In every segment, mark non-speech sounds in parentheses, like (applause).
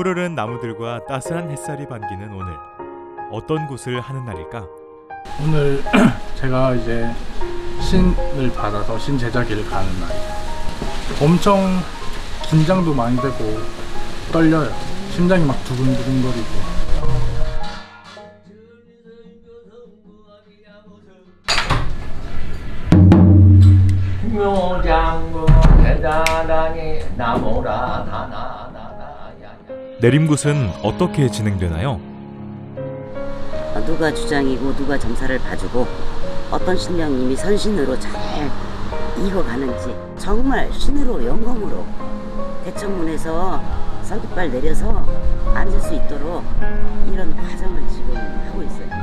푸르른 나무들과 따스한 햇살이 반기는 오늘 어떤 곳을 하는 날일까? 오늘 (clears throat) 제가 이제 신을 받아서 신 제자기를 가는 날이에요. 엄청 긴장도 많이 되고 떨려요. 심장이 막 두근두근거리고. 내림굿은 어떻게 진행되나요? 어, 누가 주장이고 누가 점사를 봐주고 어떤 신령님이 선신으로 잘 이어가는지 정말 신으로 영광으로 대청문에서 서깃발 내려서 앉을 수 있도록 이런 과정을 지금 하고 있어요.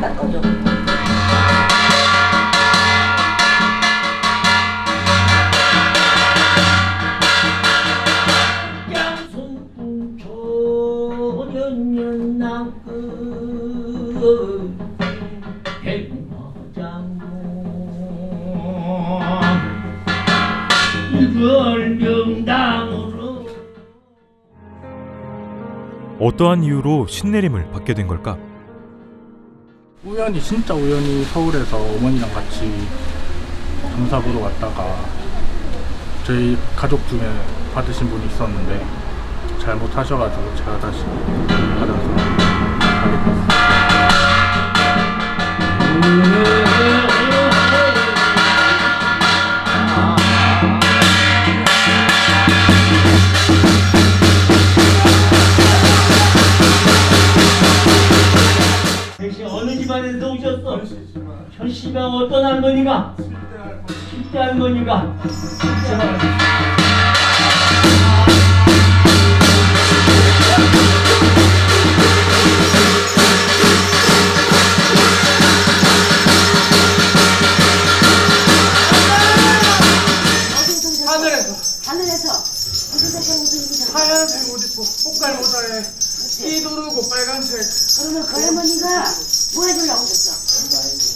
닦아줘. 이걸 명당으로 어떠한 이유로 신내림을 받게 된 걸까? 우연히 진짜 우연히 서울에서 어머니랑 같이 점사 보러 왔다가 저희 가족 중에 받으신 분이 있었는데 잘못하셔가지고 제가 다시 받아서 10대 할머니가 하늘에서 하늘에서 무슨 색깔 옷을 입으셨어? 하얀색 옷 입고 꽃갈 모자에 띠 두르고 빨간색 그러면 그 할머니가 뭐 해주려고 오셨어?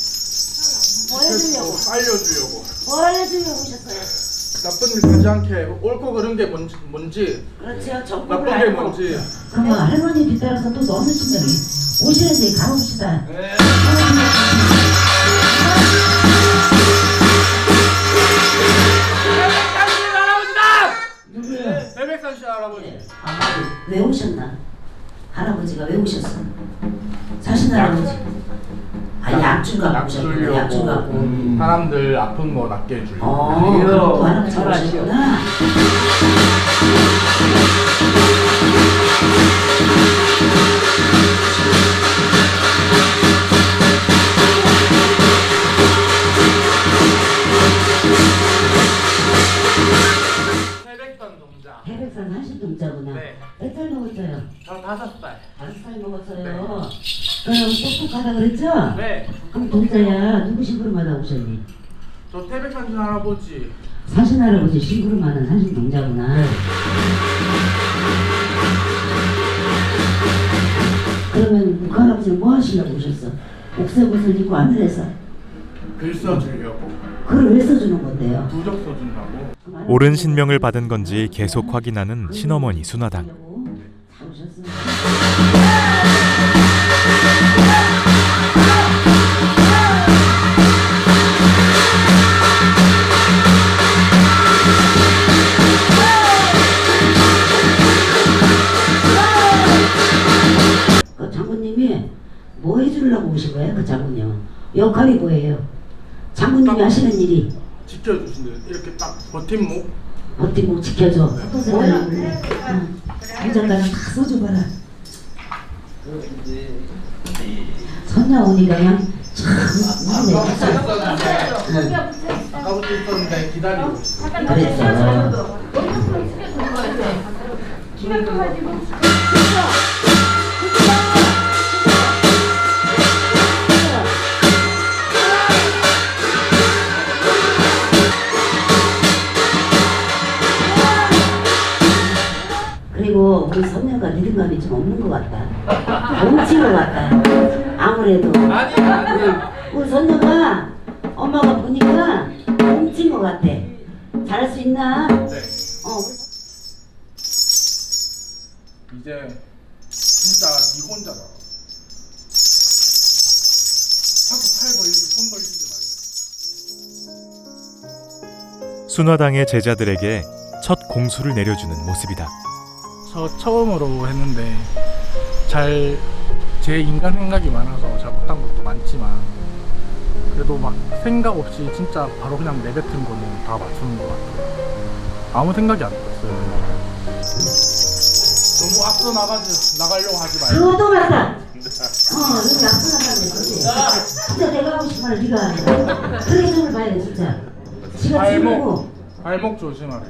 뭐 해주려고? 알려주려고 뭘 해주려고 오셨어요? 나쁜 일 하지 않게 옳고 그른 게 뭔지, 뭔지 그렇죠. 정보를 나쁜 게 알고. 뭔지 그러면 할머니 뒤따라서 또 너무 신명이 오시는데 가봅시다. 백백산씨 할아버지 왜 오셨나? 할아버지가 왜 오셨어? 사신 할아버지. 아 약주 갖고 오셨구나. 약주 갖고. 음, 사람들 아픈 거 낫게 해주려고 어, 그럼 또 할아버지 오셨구나. 똑똑하다 그랬죠? 네. 그럼 동자야 누구 심부름하다 오셨니? 저 태백산씨 할아버지 사신 할아버지 심부름하는 사신 동자구나. 그러면 그 할아버지는 뭐 하시려고 오셨어? 옥색 옷을 입고 하늘에서 글 써주려고 글을 왜 써주는 건데요? 부적 써준다고 옳은 신명을 받은 건지 계속 확인하는 신어머니 순화당. 잘 오셨습 오신 거예요? 그 장군님 역할이 뭐예요? 장군님이 하시는 일이 지켜주신대 이렇게 딱 버팀목 버티고 지켜줘. 뭐야? 장작가는 다 써줘봐라. 선녀 오니까 그냥 참 우리 아까부터 있었는데 기다리고 있어 그랬어. 리듬감이 좀 없는 것 같다. 뭉친 것 같다. 아무래도. 아니 아니 우리 선녀가 엄마가 보니까 뭉친 것 같아. 잘할 수 있나? 네. 어, 이제 진짜 니 혼자다. 자꾸 팔 벌리고 손 벌리지 말래. 순화당의 제자들에게 첫 공수를 내려주는 모습이다. 저 처음으로 했는데 잘 제 인간 생각이 많아서 잘 못한 것도 많지만 그래도 막 생각 없이 진짜 바로 그냥 내뱉은 거는 다 맞추는 것 같아요. 아무 생각이 안 들었어요. 너무 앞서 나가지 나가려고 하지 말고. 그것도 맞다. 어, 여기 약속한다는 거지. 진짜 내가 하고 싶은 말 네가 하는 그게 좀을 봐야 돼, 진짜. 지가 지고 발목 조심하래.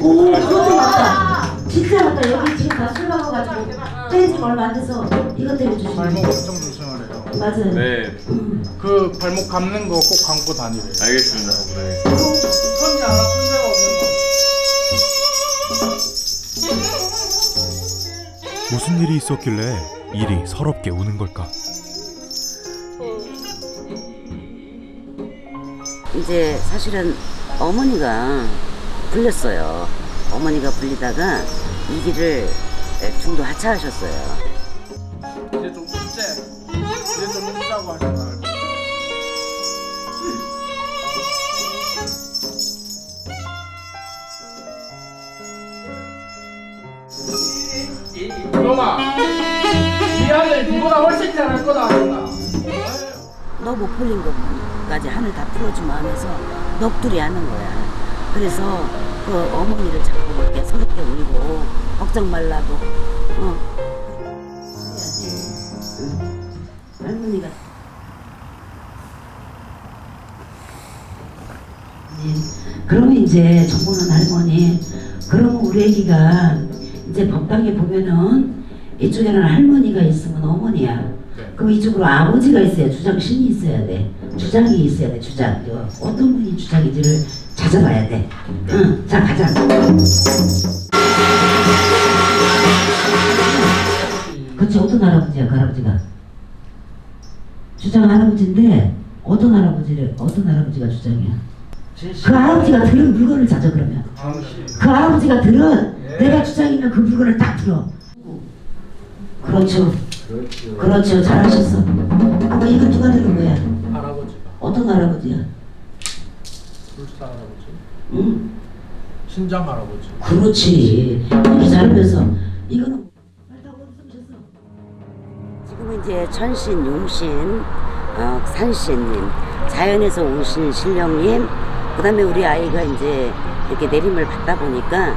오, 그것도 맞다. 진짜 맞다. 여기 지금 다 술 먹어가지고 뺀지 얼마 안 돼서 이것 때문에 조심해. 발목 엄청 조심하래요. 맞아 요. 네, 그 발목 감는 거 꼭 감고 다니래요. 알겠습니다. 네. 손이 안 아픈 데가 없는 거. 무슨 일이 있었길래 일이 서럽게 우는 걸까? 이제 사실은 어머니가 불렸어요. 어머니가 불리다가 이 길을 중도 하차하셨어요. 이제 좀 웃재. 이제 좀 웃자고 하잖아. 그놈아, 이 아들 니보다 훨씬 잘할 거다 하잖아. 너못 풀린 것까지 하늘 다 풀어주마 하면서 넋두리 하는 거야. 그래서 그 어머니를 자꾸 이렇게 서럽게 울고 걱정 말라고. 어. 응. 할머니가. 네. 그러면 이제 정보는 할머니. 그러면 우리 애기가 이제 법당에 보면은 이쪽에는 할머니가 있으면 어머니야. 그럼 이쪽으로 아버지가 있어야 주장신이 있어야 돼. 주장이 있어야 돼. 주장. 어떤 분이 주장인지를 찾아봐야 돼. 응. 자 가자. 그치 어떤 할아버지야 그 할아버지가? 주장 할아버지인데 어떤 할아버지를 어떤 할아버지가 주장이야? 그 할아버지가 들은 물건을 찾아 그러면. 그 할아버지가 들은 내가 주장이면 그 물건을 딱 들어. 그렇죠. 그렇죠. 잘하셨어. 아빠 이거 누가 들은 거야? 어떤 할아버지야? 불사 할아버지, 응? 신장 할아버지. 그렇지. 이렇게 잘하면서 이거는? 지금은 이제 천신, 용신, 어, 산신님, 자연에서 오신 신령님, 그다음에 우리 아이가 이제 이렇게 내림을 받다 보니까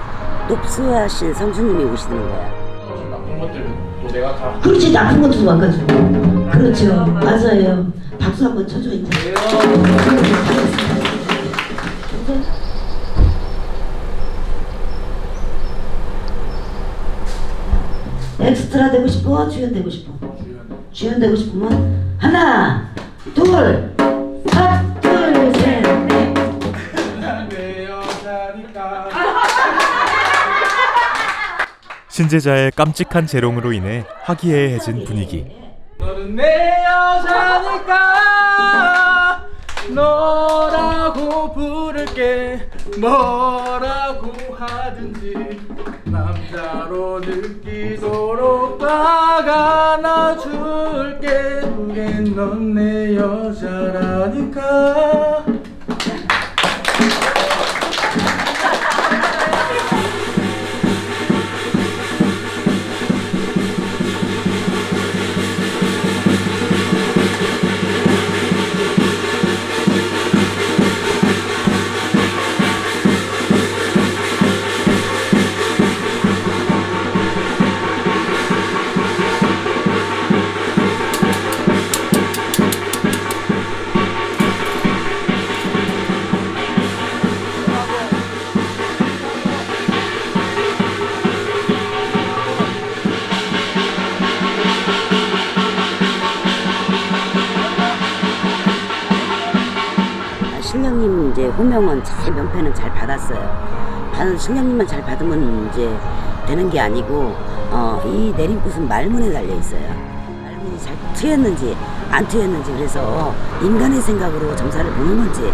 높수하신 성수님이 오시는 거야. 나쁜 것들은 또 내가 다. 그렇지 나쁜 것도 바꿔주고 그렇죠. 맞아요. 박수 한번 쳐줘 이제. 엑스트라 되고 싶어? 주연 되고 싶어? 주연 되고 싶으면 하나 둘하둘셋넷. 내 여자니까. 신제자의 깜찍한 재롱으로 인해 화기애애해진 분위기. 너는 내 여자니까 너라고 부를게. 뭐라고 하든지 남자로 느끼도록 화가 나줄게. 그게 넌 내 여자라니까 호명은 잘 명패는 잘 받았어요. 받은 신령님만 잘 받으면 이제 되는 게 아니고 어, 이 내림굿은 말문에 달려 있어요. 말문이 잘 트였는지 안 트였는지 그래서 인간의 생각으로 점사를 보는 건지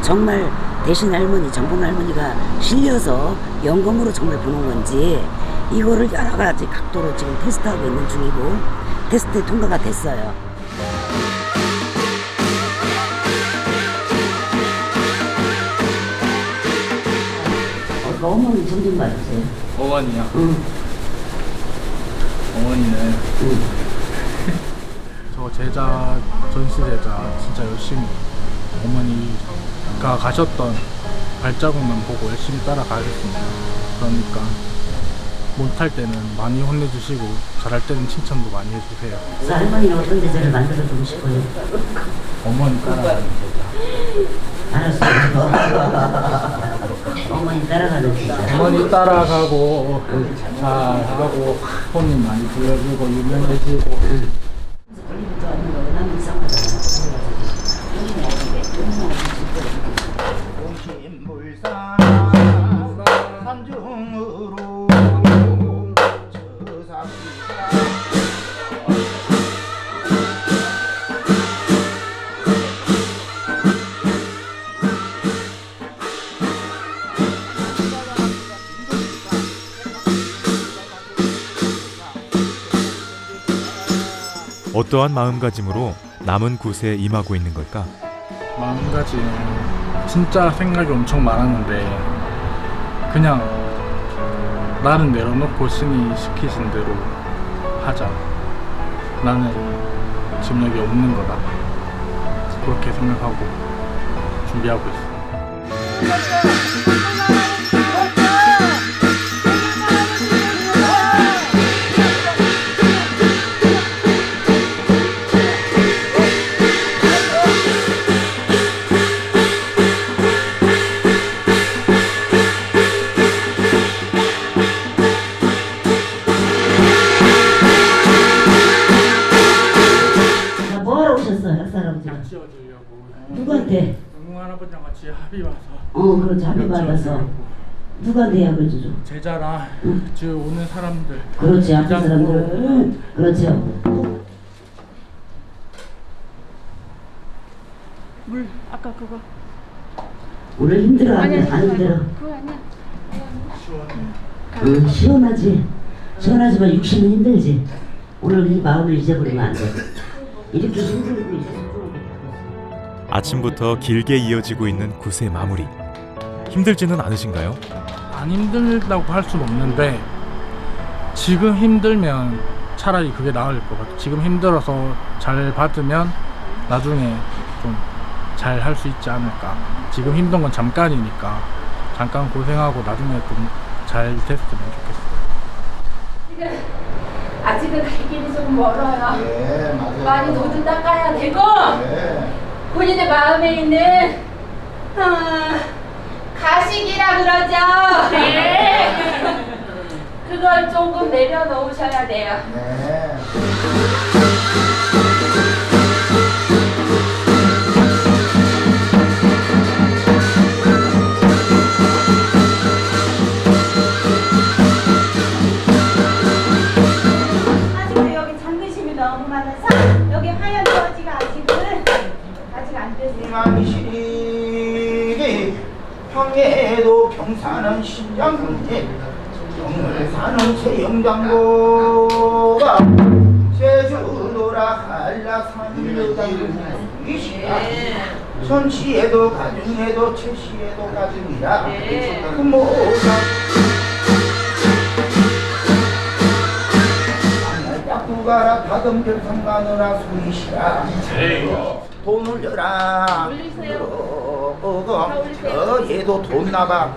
정말 대신 할머니 정봉 할머니가 실려서 영검으로 정말 보는 건지 이거를 여러 가지 각도로 지금 테스트하고 있는 중이고 테스트에 통과가 됐어요. 어, 어머니 좀좀 봐주세요. 어머니야. 응. 어머니는 응. (laughs) 저 제자 전시 제자 진짜 열심히 어머니가 가셨던 발자국만 보고 열심히 따라가겠습니다. 그러니까 못할 때는 많이 혼내주시고 잘할 때는 칭찬도 많이 해주세요. 그래서 할머니는 어떤 제자를 만들어 주고 싶어요? 어머니 따라가는 제자. 알았어요. (laughs) 어머니 따라가는 제자. 어머니 따라가고 잘 하고 손님 많이 불러주고 유명해지고 어떠한 마음가짐으로 남은 굿에 임하고 있는 걸까? 마음가짐 진짜 생각이 엄청 많았는데 그냥 나는 내려놓고 신이 시키신 대로 하자. 나는 지금 여기 없는 거다. 그렇게 생각하고 준비하고 있어 받아서 누구한테 약을 주죠? 제자랑 저 오는 사람들 그렇지, 제자 사람들. 그렇죠. 물 아까 그거 오늘 힘들어, 안, 안 힘들어? 그거 아니야 응, 시원하지. 시원하지만 육신은 힘들지. 오늘 이 마음을 잊어버리면 안 돼. 이렇게 힘들고 다뤘어. 아침부터 길게 이어지고 있는 굿의 마무리. 힘들지는 않으신가요? 안 힘들다고 할 수는 없는데 지금 힘들면 차라리 그게 나을 것 같아. 지금 힘들어서 잘 받으면 나중에 좀 잘 할 수 있지 않을까. 지금 힘든 건 잠깐이니까 잠깐 고생하고 나중에 좀 잘 됐으면 좋겠어. 아직은 갈 길이 조금 멀어요. 네 맞아요 많이 노좀 닦아야 되고 네. 본인의 마음에 있는 아, 가식이라 그러죠. 네. 그걸 조금 내려놓으셔야 돼요. 네. 평에도 평사는 신장군에 평을 사는 최영장고가 제주도라 한라산여장이시라 전시에도 가중에도 최시에도 가중이라. 그 모가 약구가라 다듬 결성가느라 소이시라. 돈 올려라 어, 어, 얘도 돈 나봐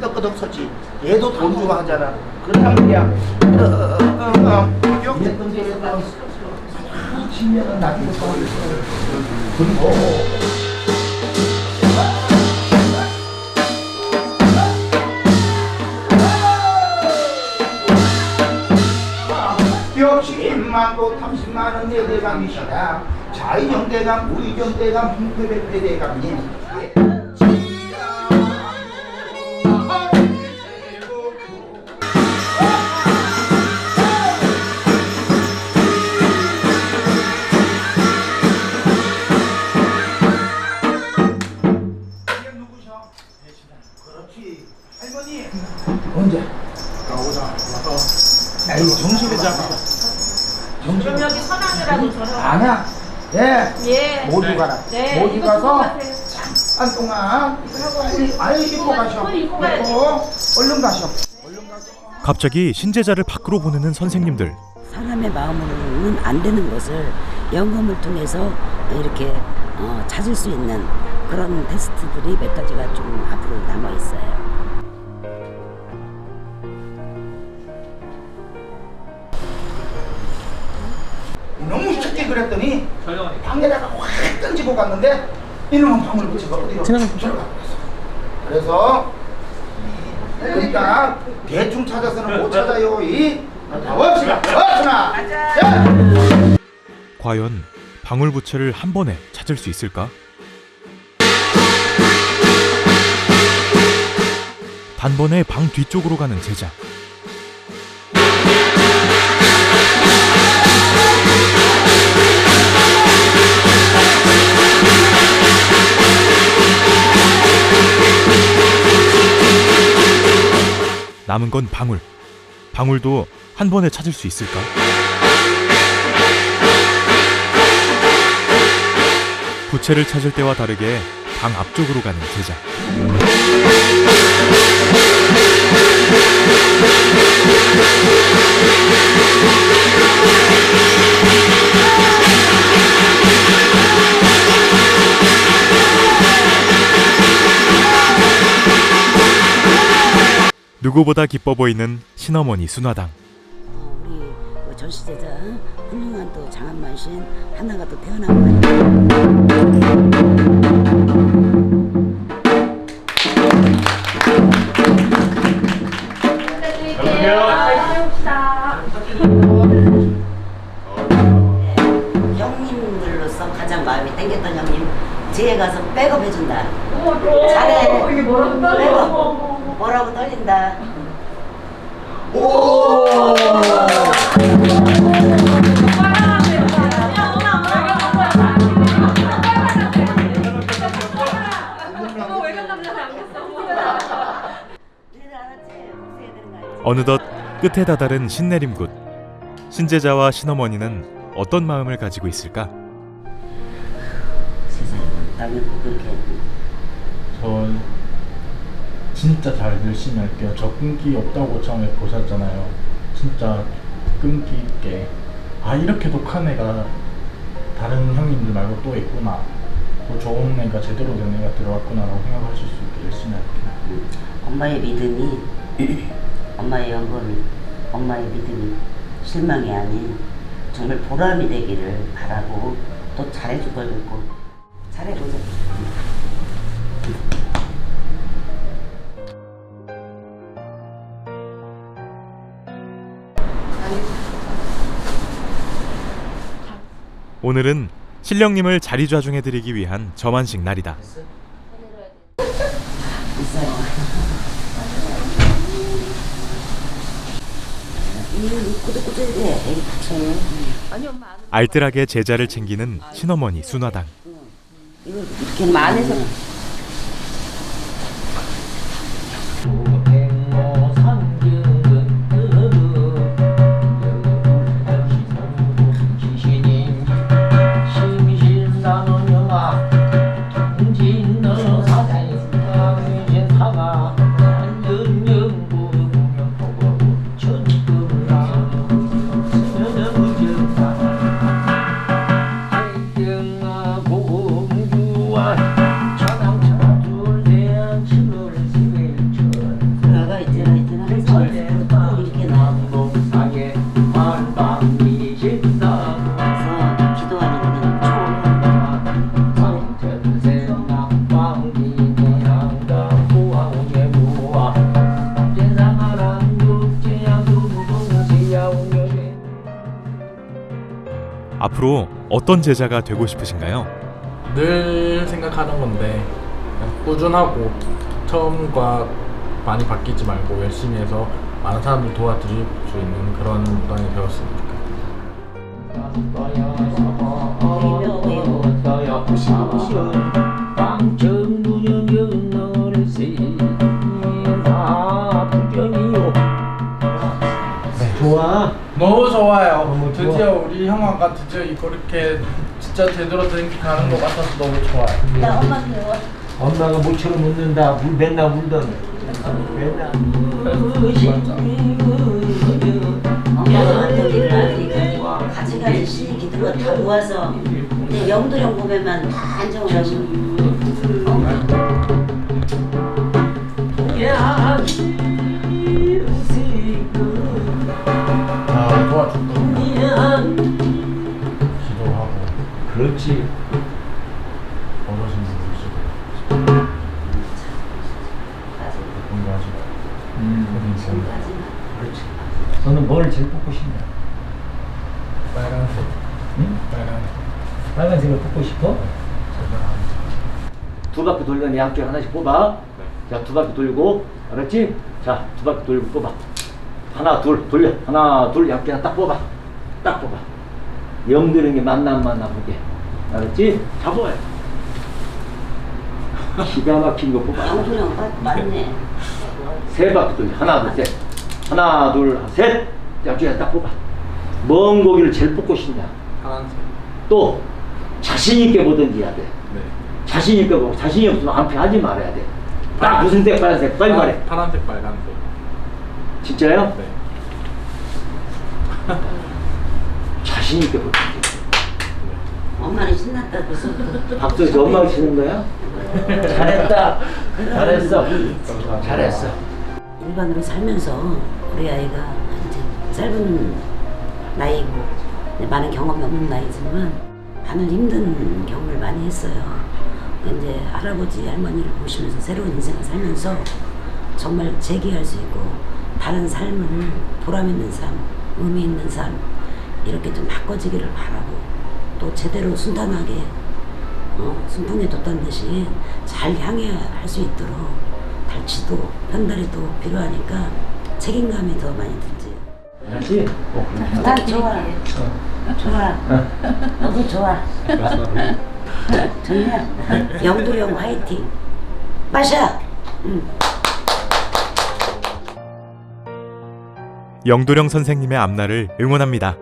뜨끄덕 서지 얘도 돈 주고 하잖아 그런 말이야 어, 어, 어. 역대던 데에서 치면은 나중에 많고 탐심 많은 내대감이시다 자의정대감 우의정대감 홍태백대대감님 갑자기 신제자를 밖으로 보내는 선생님들. 사람의 마음으로는 안 되는 것을 연금을 통해서 이렇게 어, 찾을 수 있는 그런 테스트들이 몇 가지가 좀 앞으로 남아 있어요. 너무 쉽게 그랬더니 방에다가 확 던지고 갔는데 이놈은 방울 붙여가 어디로 들어가. 그래서 그러니까 대충 찾아서는 못 찾아요. 이. 나옵시다. 자. 과연 방울부채를 한 번에 찾을 수 있을까? 단번에 방 뒤쪽으로 가는 제자. 남은 건 방울. 방울도 한 번에 찾을 수 있을까? 부채를 찾을 때와 다르게 방 앞쪽으로 가는 제자. 누구보다 기뻐 보이는 신어머니 순화당. 어, 우리 그 전시제자 훌륭한 또 장안만신 하나가 또 태어난 것 같아요. 형님들로서 가장 마음이 땡겼던 형님 뒤에 가서 백업 해준다. 잘해. 이게 뭐라고 떨려? 뭐라고 떨린다. 알지? 어느덧 끝에 다다른 신내림굿. 신제자와 신어머니는 어떤 마음을 가지고 있을까? 세상에 남의 꼭 그렇게 저 진짜 잘 열심히 할게요. 저 끈기 없다고 처음에 보셨잖아요. 진짜 끈기 있게 아 이렇게 독한 애가 다른 형님들 말고 또 있구나. 또 좋은 애가 제대로 된 애가 들어왔구나라고 생각하실 수 있게 열심히 할게요. 엄마의 믿음이 (clears throat) 엄마의 연금이 엄마의 믿음이 실망이 아닌 정말 보람이 되기를 바라고 또 잘해줄 걸 믿고 잘해보자. 오늘은 신령님을 자리 좌중해드리기 위한 점안식 날이다. 알뜰하게 제자를 챙기는 신어머니 순화당. 이렇게 안에서 어떤 제자가 되고 싶으신가요? 늘 생각하는 건데 그냥 꾸준하고 처음과 많이 바뀌지 말고 열심히 해서 많은 사람들 도와드릴 수 있는 그런 무당이 되었으면 좋겠다. 좋아. 너무 좋아요. 엄마가 드디어 이렇게 진짜 제대로 된게 가는 것 같아서 너무 좋아요. 나 엄마한테 엄마가 모처럼 묻는다. 물 맨날 엄마가 아들이니까 가지가지 기든 거다 모아서 근데 영도령 보면만 다 안정을 하시고 아 두 바퀴 돌면 양쪽 하나씩 뽑아. 자, 두 바퀴 돌고, 알았지? 자, 두 바퀴 돌고 뽑아. 하나, 둘, 돌려. 하나, 둘, 양쪽 하나 딱 뽑아. 딱 뽑아. 영들은 게 만나 안 만나 보게. 알았지? 잡아요. (laughs) 기가 막힌 거 뽑아. 맞- 맞네 세 바퀴 돌려. 하나, 둘, 셋. 하나, 둘, 셋. 양쪽 하나 딱 뽑아. 먼 고기를 제일 뽑고 싶냐? 파란색. 또, 자신있게 보든지 해야 돼. 네. 자신 있게 보고 자신이 없으면 안패하지 말아야 돼. 딱 무슨 색 빨간색 빨리 말해. 파란- 파란색 빨간색. 진짜요? 네. (laughs) 자신 있게 보든지. 엄마는 신났다 벌써 박수 저 엄마가 치는 거야? 잘했다. 잘했어. 잘했어. 일반으로 살면서 우리 아이가 이제 짧은 나이고 이제 많은 경험이 없는 나이지만 많은 힘든 경험을 많이 했어요. 이제 할아버지 할머니를 보시면서 새로운 인생을 살면서 정말 재기할 수 있고 다른 삶을 보람 있는 삶, 의미 있는 삶 이렇게 좀 바꿔지기를 바라고 또 제대로 순탄하게 어, 순풍에 뒀다는 듯이 잘 향해 할 수 있도록 달치도 편달이도 필요하니까 책임감이 더 많이 들지. 알지? 난 좋아. 좋아. 너도 좋아. (laughs) 좋냐? 영도령 화이팅. 마셔. 응. 영도령 선생님의 앞날을 응원합니다.